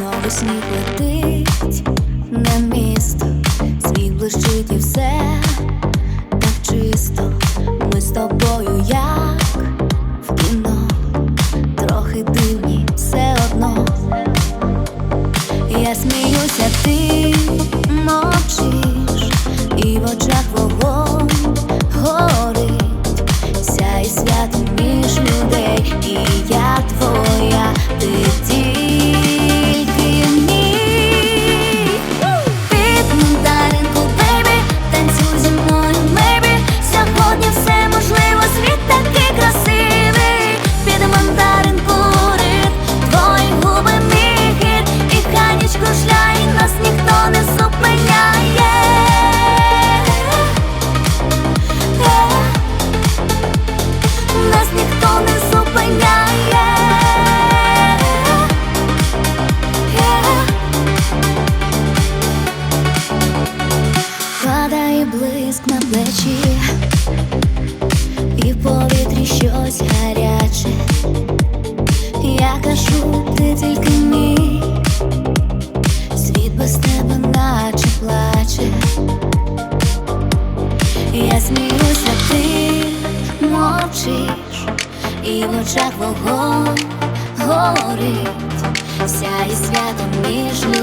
знову сніг летить на місто, світ блищить і все так чисто. Ми з тобою, як в кіно, трохи дивні все одно. Я сміюся, ти мовчиш, і в очах вогонь горить, сяє свято між людей і я. тиск на плечі, і в повітрі щось гаряче. Я кажу, ти тільки мій, світ без тебе наче плаче. Я сміюся, ти мовчиш, і в очах вогонь горить, вся і свято між.